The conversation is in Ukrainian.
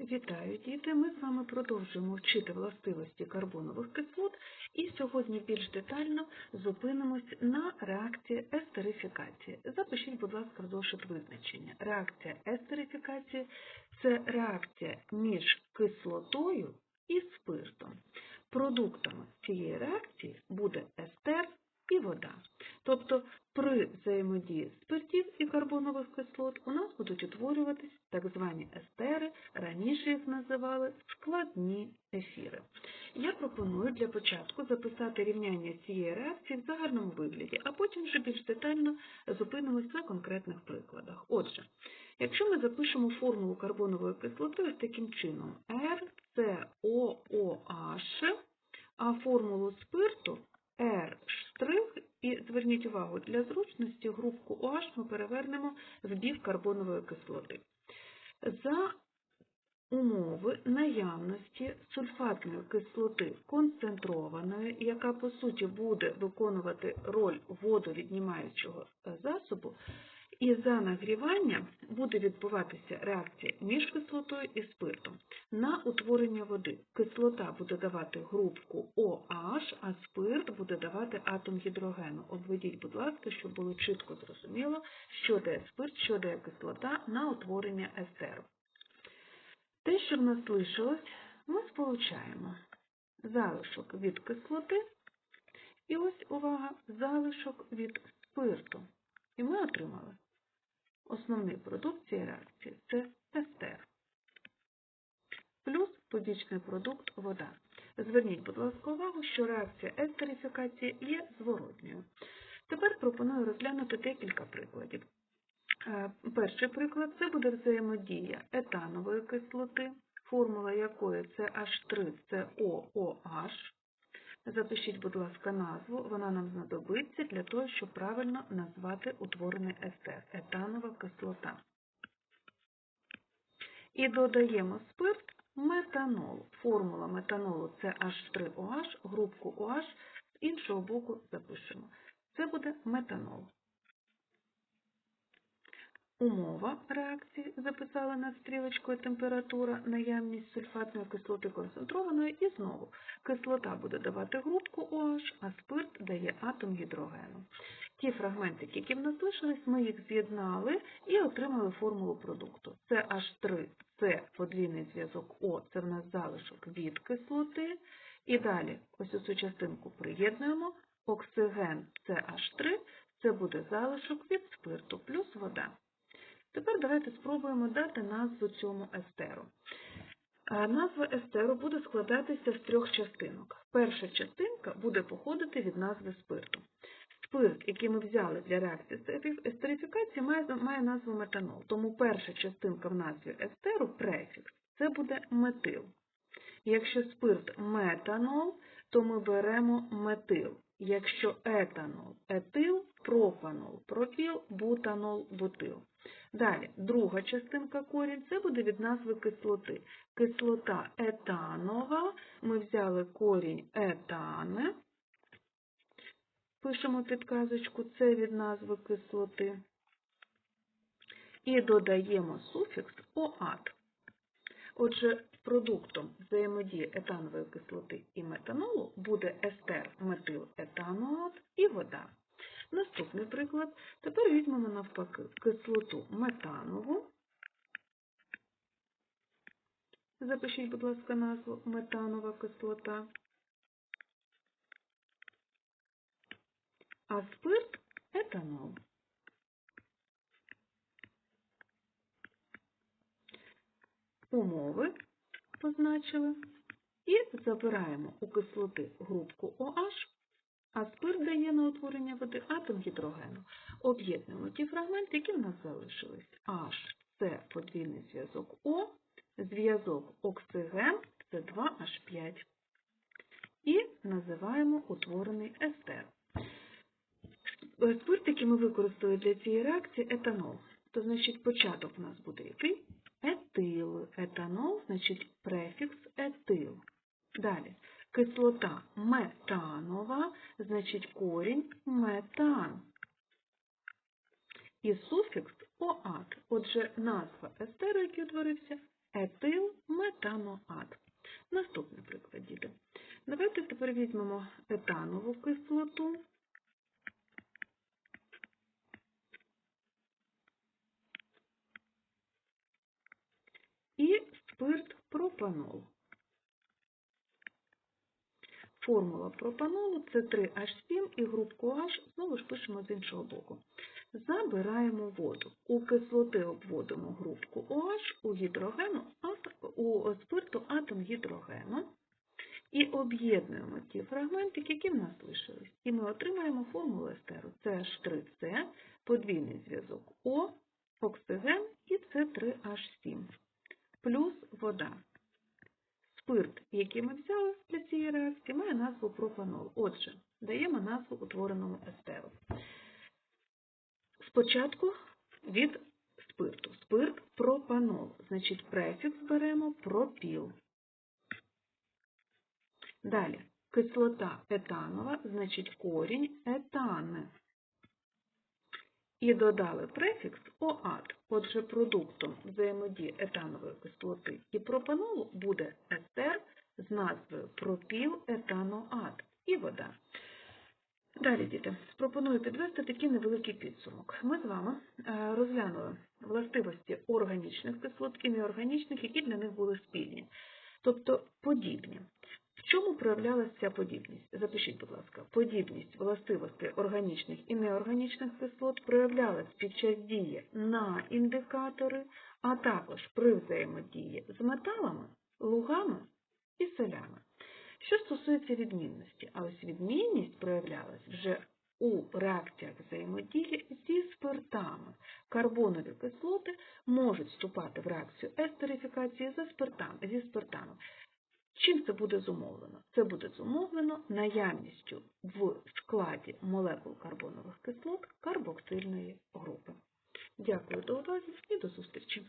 Вітаю, діти! Ми з вами продовжуємо вчити властивості карбонових кислот і сьогодні більш детально зупинимось на реакції естерифікації. Запишіть, будь ласка, в зошит визначення. Реакція естерифікації – це реакція між кислотою і спиртом. Продуктами цієї реакції буде естер і вода. Тобто при взаємодії спиртів і карбонових кислот у нас будуть утворюватись так звані естери, раніше їх називали складні ефіри. Я пропоную для початку записати рівняння цієї реакції в загальному вигляді, а потім вже більш детально зупинимось на конкретних прикладах. Отже, якщо ми запишемо формулу карбонової кислоти ось таким чином RCOOH, а формулу спирту R і зверніть увагу, для зручності групку OH ми перевернемо в бік карбонової кислоти. За умови наявності сульфатної кислоти концентрованої, яка по суті буде виконувати роль водовіднімаючого засобу, і за нагрівання буде відбуватися реакція між кислотою і спиртом на утворення води. Кислота буде давати групку OH, а спирт буде давати атом гідрогену. Обведіть, будь ласка, щоб було чітко зрозуміло, що дає спирт, що дає кислота на утворення естеру. Те, що в нас лишилось, ми сполучаємо залишок від кислоти і ось, увага, залишок від спирту. І ми отримали основний продукт цієї реакції – це естер. Плюс побічний продукт – вода. Зверніть, будь ласка, увагу, що реакція естерифікації є зворотньою. Тепер пропоную розглянути декілька прикладів. Е, перший приклад – це буде взаємодія етанової кислоти, формула якої це H3COOH. Запишіть, будь ласка, назву, вона нам знадобиться для того, щоб правильно назвати утворений естер – етанова кислота. І додаємо спирт метанол. Формула метанолу це H3OH, групку OH, з іншого боку запишемо. Це буде метанол. Умова реакції записали над стрілочкою температура, наявність сульфатної кислоти концентрованої і знову кислота буде давати групку OH, а спирт дає атом гідрогену. Ті фрагментики, які в нас лишились, ми їх з'єднали і отримали формулу продукту. Це H3, це подвійний зв'язок О, це в нас залишок від кислоти. І далі ось цю частинку приєднуємо, оксиген це H3, це буде залишок від спирту плюс вода. Тепер давайте спробуємо дати назву цьому естеру. Назва естеру буде складатися з трьох частинок. Перша частинка буде походити від назви спирту. Спирт, який ми взяли для реакції естерифікації, має, назву метанол. Тому перша частинка в назві естеру префікс це буде метил. Якщо спирт метанол, то ми беремо метил. Якщо етанол етил, пропанол, пропіл, бутанол, бутил. Далі, друга частинка корінь це буде від назви кислоти. Кислота етанова, ми взяли корінь етане, пишемо підказочку, це від назви кислоти. І додаємо суфікс оат. Отже, продуктом взаємодії етанової кислоти і метанолу буде естер метилетануат і вода. Наступний приклад. Тепер візьмемо навпаки кислоту метанову. Запишіть, будь ласка, назву метанова кислота. А спирт етанол. Умови позначили і забираємо у кислоти групку OH а спирт дає на утворення води атом гідрогену. Об'єднуємо ті фрагменти, які в нас залишились. H це подвійний зв'язок О, зв'язок оксиген це 2H5. І називаємо утворений естер. Спирт, який ми використали для цієї реакції, етанол. То, значить, початок у нас буде який? Етил. Етанол, значить, префікс етил. Далі кислота метанова, значить корінь метан. І суфікс оат. Отже, назва естеру, який утворився, етилметаноат. Наступний приклад, діти. Давайте тепер візьмемо етанову кислоту. І спирт пропанол. Формула пропанолу це 3H7 і групку H знову ж пишемо з іншого боку. Забираємо воду. У кислоти обводимо групку OH, у гідрогену у спирту атом гідрогену і об'єднуємо ті фрагментики, які в нас лишились. І ми отримаємо формулу естеру. CH3C, подвійний зв'язок О, оксиген і С3H7 плюс вода. Спирт, який ми взяли для цієї реакції, має назву пропанол. Отже, даємо назву утвореному естеру. Спочатку від спирту. Спирт пропанол. Значить, префікс беремо пропіл. Далі. Кислота етанова, значить корінь етани. І додали префікс ОАТ. Отже, продуктом взаємодії етанової кислоти і пропанолу буде естер з назвою пропіл-етаноат і вода. Далі, діти, пропоную підвести такий невеликий підсумок. Ми з вами е, розглянули властивості органічних кислот і неорганічних, які для них були спільні, тобто подібні. В чому проявлялася ця подібність? Запишіть, будь ласка, подібність властивостей органічних і неорганічних кислот проявлялась під час дії на індикатори, а також при взаємодії з металами, лугами і солями. Що стосується відмінності, а ось відмінність проявлялась вже у реакціях взаємодії зі спиртами. Карбонові кислоти можуть вступати в реакцію естерифікації зі спиртами. Чим це буде зумовлено? Це буде зумовлено наявністю в складі молекул карбонових кислот карбоксильної групи. Дякую до уваги і до зустрічі!